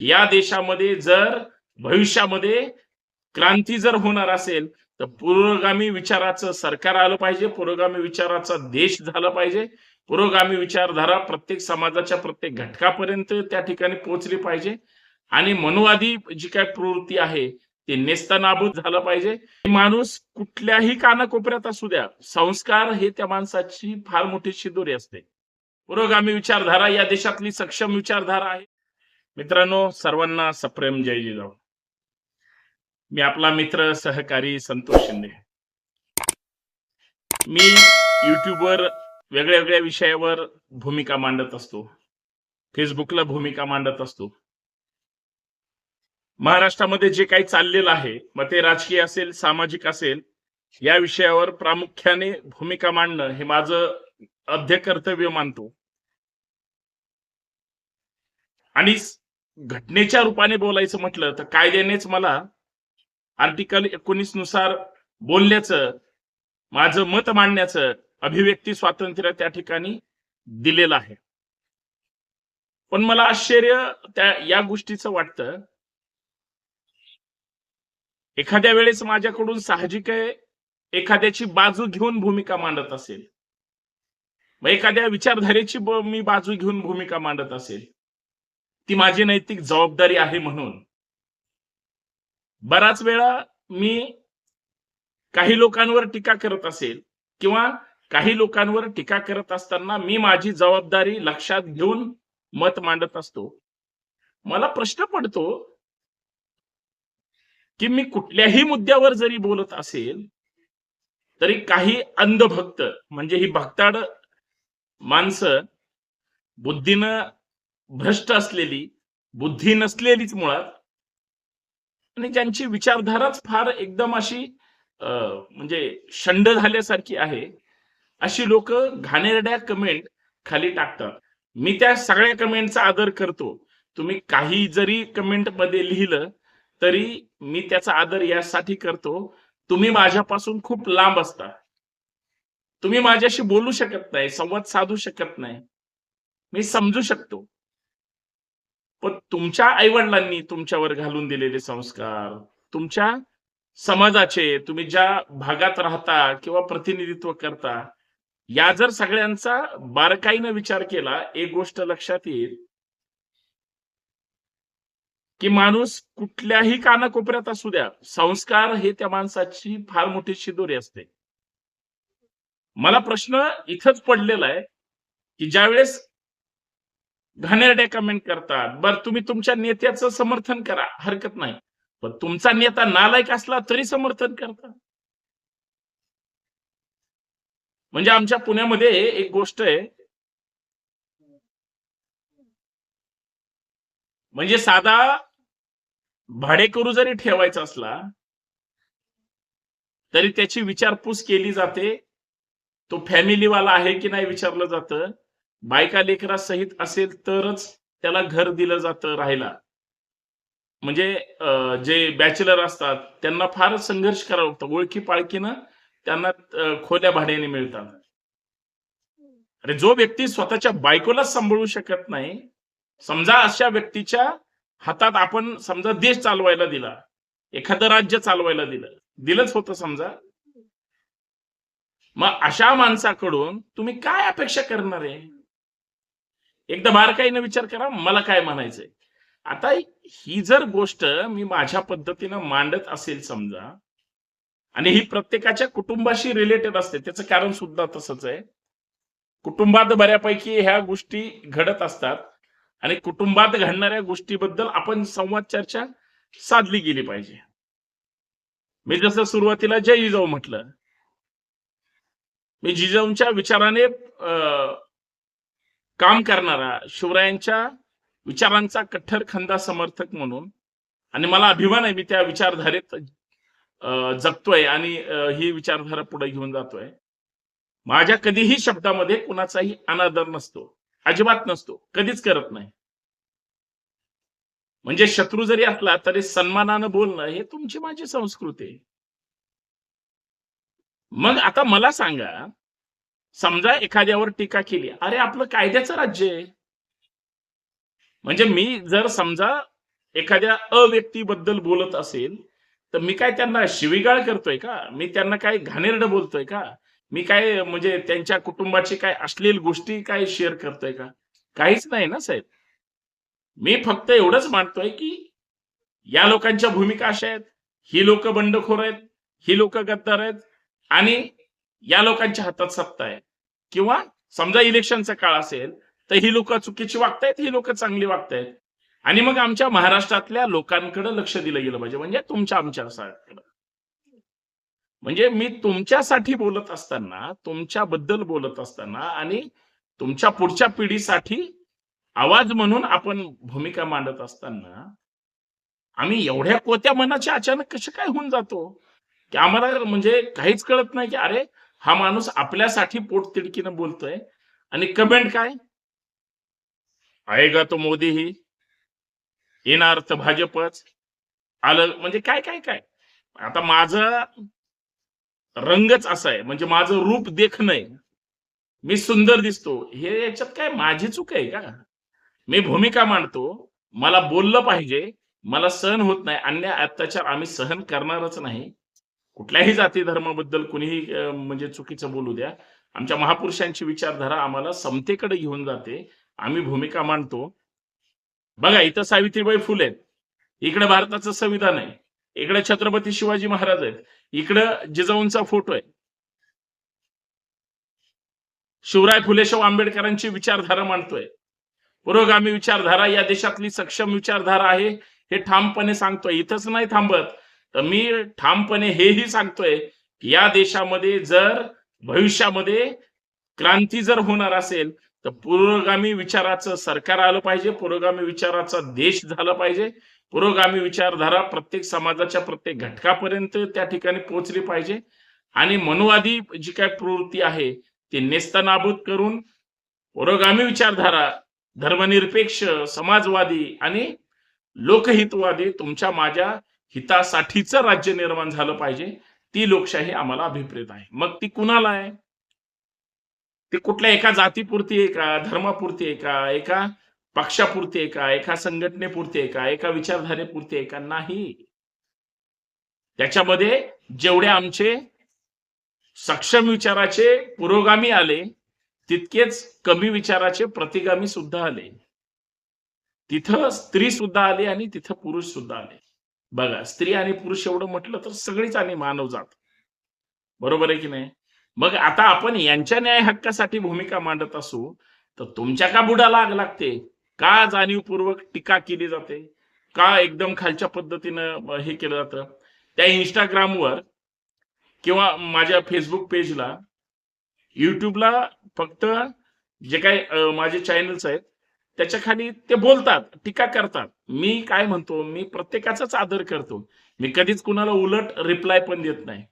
या देशामध्ये जर भविष्यामध्ये क्रांती जर होणार असेल तर पुरोगामी विचाराचं सरकार आलं पाहिजे पुरोगामी विचाराचा देश झाला पाहिजे पुरोगामी विचारधारा प्रत्येक समाजाच्या प्रत्येक घटकापर्यंत त्या ठिकाणी पोहोचली पाहिजे. आणि मनुवादी जी काय प्रवृत्ती आहे ते नेस्तनाबूत झालं पाहिजे. माणूस कुठल्याही कानाकोपऱ्यात असू द्या संस्कार हे त्या माणसाची फार मोठी शिदोरी असते. पुरोगामी विचारधारा या देशातली सक्षम विचारधारा आहे. मित्रांनो सर्वांना सप्रेम जय जिजाऊ. मी आपला मित्र सहकारी संतोष शिंदे. मी युट्यूबवर वेगळ्या वेगळ्या विषयावर भूमिका मांडत असतो. फेसबुकला भूमिका मांडत असतो. महाराष्ट्रामध्ये जे काही चाललेलं आहे मग ते राजकीय असेल सामाजिक असेल या विषयावर प्रामुख्याने भूमिका मांडणं हे माझं अध्य कर्तव्य मानतो. आणि घटनेच्या रूपाने बोलायचं म्हटलं तर कायद्यानेच मला आर्टिकल एकोणीसनुसार बोलण्याचं माझं मत मांडण्याचं अभिव्यक्ती स्वातंत्र्य त्या ठिकाणी दिलेलं आहे. पण मला आश्चर्य त्या या गोष्टीचं वाटतं. एखाद्या वेळेस माझ्याकडून साहजिक आहे एखाद्याची बाजू घेऊन भूमिका मांडत असेल. मग एखाद्या विचारधारेची मी बाजू घेऊन भूमिका मांडत असेल. ती माझी नैतिक जबाबदारी आहे म्हणून. बराच वेळा मी काही लोकांवर टीका करत असेल किंवा काही लोकांवर टीका करत असताना मी माझी जबाबदारी लक्षात घेऊन मत मांडत असतो. मला प्रश्न पडतो की मी कुठल्याही मुद्द्यावर जरी बोलत असेल तरी काही अंधभक्त म्हणजे ही भक्ताड माणसं बुद्धीनं भ्रष्ट असलेली बुद्धी नसलेलीच मुळात. आणि ज्यांची विचारधाराच फार एकदम अशी म्हणजे शंड झाल्यासारखी आहे अशी लोक घाणेरड्या कमेंट खाली टाकतात. मी त्या सगळ्या कमेंटचा आदर करतो. तुम्ही काही जरी कमेंटमध्ये लिहिलं तरी मी त्याचा आदर यासाठी करतो. तुम्ही माझ्यापासून खूप लांब असता. तुम्ही माझ्याशी बोलू शकत नाही संवाद साधू शकत नाही. मी समजू शकतो. पण तुमच्या आईवडिलांनी तुमच्यावर घालून दिलेले संस्कार तुमच्या समाजाचे तुम्ही ज्या भागात राहता किंवा प्रतिनिधित्व करता या जर सगळ्यांचा बारकाईनं विचार केला एक गोष्ट लक्षात येईल. की माणूस कुठल्याही कानाकोपऱ्यात असू द्या संस्कार हे त्या माणसाची फार मोठी शिदोरी असते. मला प्रश्न इथंच पडलेला आहे की ज्यावेळेस घाणेरड्या कमेंट करतात. बर तुम्ही तुमच्या नेत्याचं समर्थन करा. हरकत नाही. पण तुमचा नेता नालायक असला तरी समर्थन करता. म्हणजे आमच्या पुण्यामध्ये एक गोष्ट आहे. म्हणजे साधा भाडेकरू जरी ठेवायचा असला तरी त्याची विचारपूस केली जाते. तो फॅमिलीवाला आहे की नाही विचारलं जातं. बायका लेकरा सहित असेल तरच त्याला घर दिलं जातं राहायला. म्हणजे जे बॅचलर असतात त्यांना फार संघर्ष करावा लागतो. ओळखी पाळखीनं त्यांना खोल्या भाड्याने मिळतात. अरे जो व्यक्ती स्वतःच्या बायकोला सांभाळू शकत नाही समजा अशा व्यक्तीच्या हातात आपण समजा देश चालवायला दिला एखादं राज्य चालवायला दिलं दिलंच होतं समजा. मग अशा माणसाकडून तुम्ही काय अपेक्षा करणार आहे? एकदा बारकाईनं विचार करा मला काय म्हणायचंय? आता ही जर गोष्ट मी माझ्या पद्धतीनं मांडत असेल समजा आणि ही प्रत्येकाच्या कुटुंबाशी रिलेटेड असते त्याचं कारण सुद्धा तसंच आहे. कुटुंबात बऱ्यापैकी ह्या गोष्टी घडत असतात आणि कुटुंबात घडणाऱ्या गोष्टीबद्दल आपण संवाद चर्चा साधली गेली पाहिजे. मी जसं सुरुवातीला जय जिजाऊ म्हटलं मी जिजाऊंच्या विचाराने काम करणारा शिवरायांच्या विचारांचा कठ्ठर खंदा समर्थक म्हणून आणि मला अभिमान आहे मी त्या विचारधारेत जगतोय आणि ही विचारधारा पुढे घेऊन जातोय. माझ्या कधीही शब्दामध्ये कुणाचाही अनादर नसतो अजिबात नसतो कधीच करत नाही. म्हणजे शत्रू जरी असला तरी सन्मानानं बोलणं हे तुमची माझी संस्कृती आहे. मग आता मला सांगा समजा एखाद्यावर टीका केली अरे आपलं कायद्याचं राज्य आहे. म्हणजे मी जर समजा एखाद्या अव्यक्तीबद्दल बोलत असेल तर मी काय त्यांना शिवीगाळ करतोय का? मी त्यांना काय घाणेरड बोलतोय का? मी काय म्हणजे त्यांच्या कुटुंबाची काय अश्लील गोष्टी काय शेअर करतोय का? काहीच नाही ना साहेब. मी फक्त एवढंच मानतोय की या लोकांच्या भूमिका अशा आहेत. ही लोक बंडखोर आहेत ही लोक गद्दार आहेत आणि या लोकांच्या हातात सत्ता आहे. किंवा समजा इलेक्शनचा काळ असेल तर ही लोक चुकीची वागतायत ही लोक चांगली वागतायत. आणि मग आमच्या महाराष्ट्रातल्या लोकांकडे लक्ष दिलं गेलं पाहिजे म्हणजे तुमच्या आमच्या म्हणजे मी तुमच्यासाठी बोलत असताना तुमच्याबद्दल बोलत असताना आणि तुमच्या पुढच्या पिढीसाठी आवाज म्हणून आपण भूमिका मांडत असताना आम्ही एवढ्या कोत्या मनाचे अचानक कसे काय होऊन जातो? की आम्हाला म्हणजे काहीच कळत नाही की अरे हा माणूस आपल्यासाठी पोट तिडकीनं बोलतोय. आणि कमेंट काय? आएगा तो मोदी ही येणार तर भाजपच. आलं म्हणजे काय काय काय? आता माझं रंगच असा आहे म्हणजे माझं रूप देख नाही मी सुंदर दिसतो. हे याच्यात काय माझी चूक आहे का? मी भूमिका मांडतो. मला बोललं पाहिजे. मला सहन होत नाही. अन्याय अत्याचार आम्ही सहन करणारच नाही. कुठल्याही जाती धर्माबद्दल कुणीही म्हणजे चुकीचं बोलू द्या. आमच्या महापुरुषांची विचारधारा आम्हाला समतेकडे घेऊन जाते. आम्ही भूमिका मांडतो. बघा इथं सावित्रीबाई फुले आहेत. इकडे भारताचं संविधान आहे. इकडे छत्रपती शिवाजी महाराज आहेत. इकडं जिजाऊंचा फोटो आहे. शिवराय फुलेशाहू आंबेडकरांची विचारधारा मांडतोय. पुरोगामी विचारधारा या देशातली सक्षम विचारधारा आहे हे ठामपणे सांगतोय. इथंच नाही थांबत. तर मी ठामपणे हेही सांगतोय की या देशामध्ये जर भविष्यामध्ये क्रांती जर होणार असेल तर पुरोगामी विचाराचं सरकार आलं पाहिजे पुरोगामी विचाराचा देश झाला पाहिजे पुरोगामी विचारधारा प्रत्येक समाजाच्या प्रत्येक घटकापर्यंत त्या ठिकाणी पोहोचली पाहिजे. आणि मनुवादी जी काय प्रवृत्ती आहे ती नेस्तनाबूत करून पुरोगामी विचारधारा धर्मनिरपेक्ष समाजवादी आणि लोकहितवादी तुमच्या माझ्या हितासाठीच राज्य निर्माण झालं पाहिजे ती लोकशाही आम्हाला अभिप्रेत आहे. मग ती कुणाला आहे? ती कुठल्या एका जातीपुरती आहे का धर्मापुरती आहे का एका पक्षापुरती आहे का एका संघटनेपुरती आहे का एका विचारधारेपुरती आहे का? नाही. त्याच्यामध्ये जेवढे आमचे सक्षम विचाराचे पुरोगामी आले तितकेच कमी विचाराचे प्रतिगामी सुद्धा आले. तिथं स्त्री सुद्धा आली आणि तिथं पुरुष सुद्धा आले. बघा स्त्री आणि पुरुष एवढं म्हटलं तर सगळीच आणि मानव जात. बरोबर आहे की नाही? मग आता आपण यांच्या न्याय हक्कासाठी भूमिका मांडत असू तर तुमच्या का बुडाला आग लागते? का जाणीवपूर्वक टीका केली जाते? का एकदम खालच्या पद्धतीनं हे केलं जातं? त्या इंस्टाग्रामवर किंवा माझ्या फेसबुक पेजला युट्यूबला फक्त जे काही माझे चॅनल्स आहेत त्याच्याखाली ते बोलतात टीका करतात. मी काय म्हणतो? मी प्रत्येकाचाच आदर करतो. मी कधीच कुणाला उलट रिप्लाय पण देत नाही.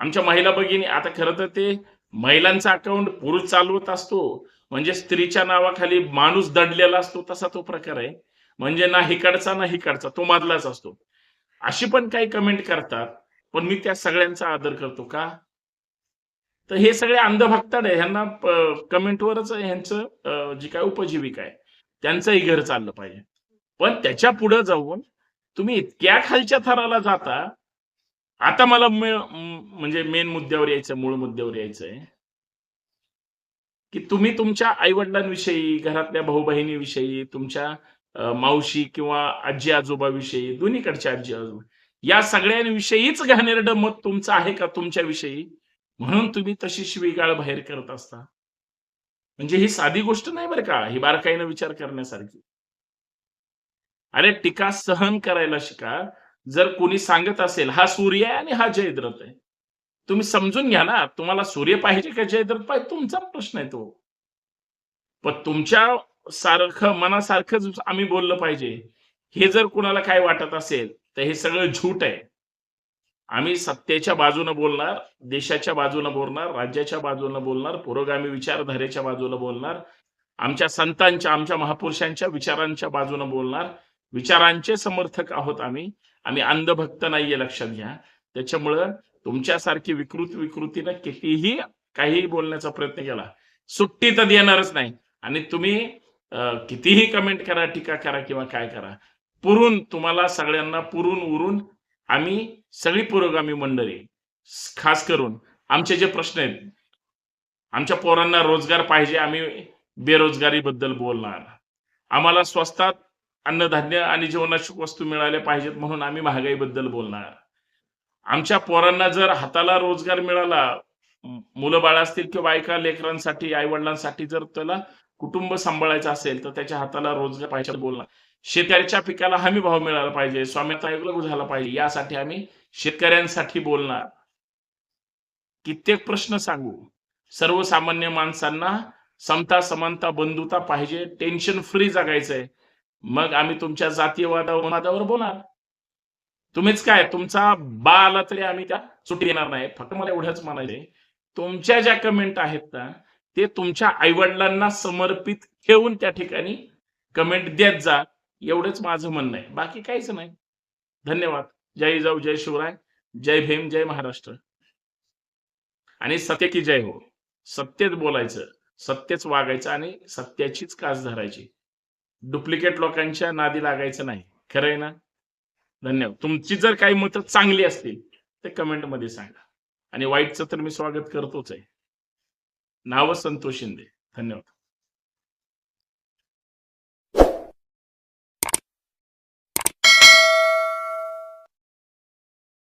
आमच्या महिला भगिनी आता खरं तर ते महिलांचा अकाउंट पुरुष चालवत असतो. म्हणजे स्त्रीच्या नावाखाली माणूस दडलेला असतो तसा तो प्रकार आहे. म्हणजे ना हिकडचा ना हिकडचा तो मधलाच असतो. अशी पण काही कमेंट करतात पण मी त्या सगळ्यांचा आदर करतो का? तर हे सगळे अंधभक्ताड आहे. ह्यांना कमेंटवरच ह्यांचं जी काय उपजीविका आहे. त्यांचंही घर चाललं पाहिजे. पण त्याच्या पुढे जाऊन तुम्ही इतक्या खालच्या थराला जाता आता मला म्हणजे मेन मुद्द्यावर यायचं मूळ मुद्द्यावर यायचंय की तुम्ही तुमच्या आईवडिलांविषयी घरातल्या भाऊ बहिणीविषयी तुमच्या मावशी किंवा आजी आजोबाविषयी दोन्हीकडच्या आजी आजोबा या सगळ्यांविषयीच घाणेरडं मत तुमचं आहे का तुमच्याविषयी? म्हणून तुम्ही तशी शिवीगाळ बाहेर करत असता. म्हणजे ही साधी गोष्ट नाही बरं का ही बारकाईनं विचार करण्यासारखी. अरे टीका सहन करायला शिका. जर कोणी सांगत असेल हा सूर्य आहे आणि हा जयद्रथ आहे. तुम्ही समजून घ्या ना तुम्हाला सूर्य पाहिजे का जयद्रथ पाहिजे? तुमचा प्रश्न आहे तो. पण तुमच्या सारखं मनासारखंच आम्ही बोललं पाहिजे. हे जर कुणाला काय वाटत असेल तर हे सगळं झूट आहे. आम्ही सत्तेच्या बाजूने बोलणार देशाच्या बाजूने बोलणार राज्याच्या बाजूने बोलणार पुरोगामी विचारधारेच्या बाजूने बोलणार आमच्या संतांच्या आमच्या महापुरुषांच्या विचारांच्या बाजूने बोलणार. विचारांचे समर्थक आहोत आम्ही. आम्ही अंधभक्त नाहीये लक्षात घ्या. त्याच्यामुळं तुमच्यासारखी विकृत विकृतीनं कितीही काही बोलण्याचा प्रयत्न केला सुट्टी तर देणारच नाही. आणि तुम्ही कितीही कमेंट करा टीका करा किंवा काय करा पुरून तुम्हाला सगळ्यांना पुरून उरून आम्ही सगळी पुरोगामी मंडळी खास करून आमचे जे प्रश्न आहेत आमच्या पोरांना रोजगार पाहिजे आम्ही बेरोजगारीबद्दल बोलणार. आम्हाला स्वस्तात अन्नधान्य आणि जीवनाशक वस्तू मिळाल्या पाहिजेत म्हणून आम्ही महागाईबद्दल बोलणार. आमच्या पोरांना जर हाताला रोजगार मिळाला मुलं बाळ असतील किंवा बायका लेकरांसाठी आईवडिलांसाठी जर त्याला कुटुंब सांभाळायचं असेल तर त्याच्या हाताला रोजगार पाहिजे बोलणार शेतकऱ्याच्या पिकाला हमी भाव मिळाला पाहिजे स्वामित्व आयोग झाला पाहिजे यासाठी आम्ही शेतकऱ्यांसाठी बोलणार. कित्येक प्रश्न सांगू. सर्वसामान्य माणसांना समता समानता बंधुता पाहिजे टेन्शन फ्री जगायचंय. मग आम्ही तुमच्या जातीयवादावर बोलणार. तुम्हीच काय तुमचा बा आला तरी आम्ही त्या सुटी येणार नाही. फक्त मला एवढंच म्हणायचंय. तुमच्या ज्या कमेंट आहेत ना ते तुमच्या आईवडिलांना समर्पित ठेवून त्या ठिकाणी कमेंट देत जा. एवढंच माझं म्हणणं आहे. बाकी काहीच नाही. धन्यवाद. जय जाऊ जय शिवराय. जय भीम जय महाराष्ट्र. आणि सत्य की जय हो. सत्यच बोलायचं सत्यच वागायचं आणि सत्याचीच कास धरायची. डुप्लिकेट लोकांच्या नादी लागायचं नाही. खरं आहे ना? धन्यवाद. तुमची जर काही मतं चांगली असतील ते कमेंटमध्ये सांगा. आणि वाईटचं तर मी स्वागत करतोच आहे. नाव संतोष शिंदे. धन्यवाद.